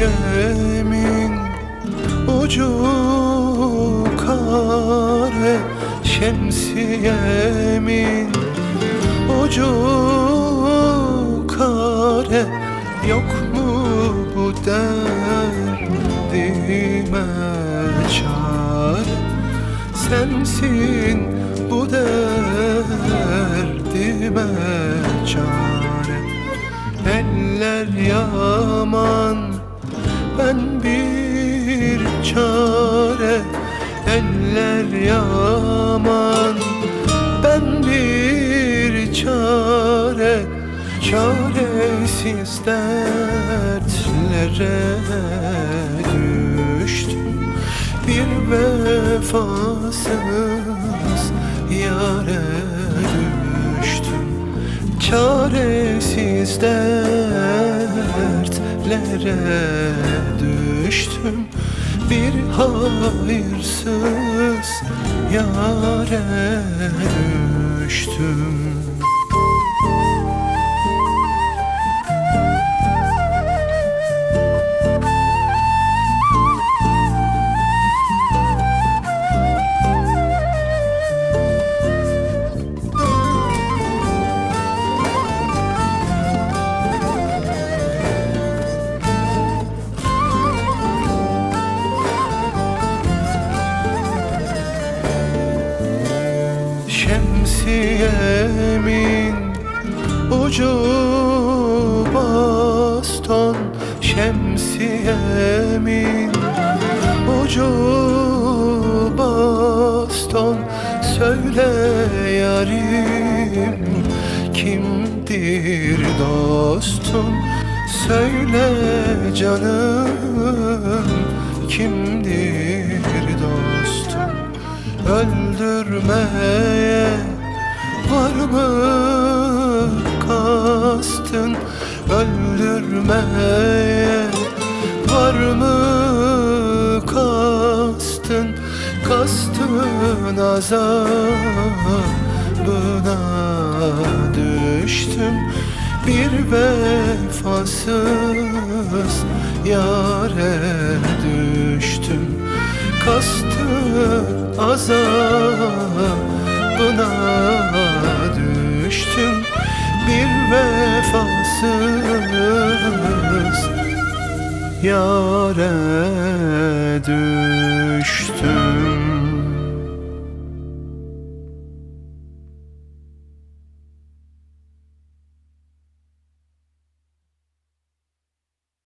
Şemsiyemin ucu kare Şemsiyemin ucu kare Yok mu bu derdime çare? Sensin bu derdime çare. Eller yaman ben bir çare Eller yaman. Ben bir çare Çaresiz dertlere düştüm. Bir vefasız yare düştüm. Çaresiz dertlere düştüm Bir hayırsız yare düştüm Şemsiyemin ucu baston Şemsiyemin ucu baston Söyle yarim kimdir dostun Söyle canım kimdir dostun Öldürmeye Öldürmeye var mı kastın? Kastın azabına düştüm. Bir vefasız yare düştüm. Kastın azabına düştüm yare düştüm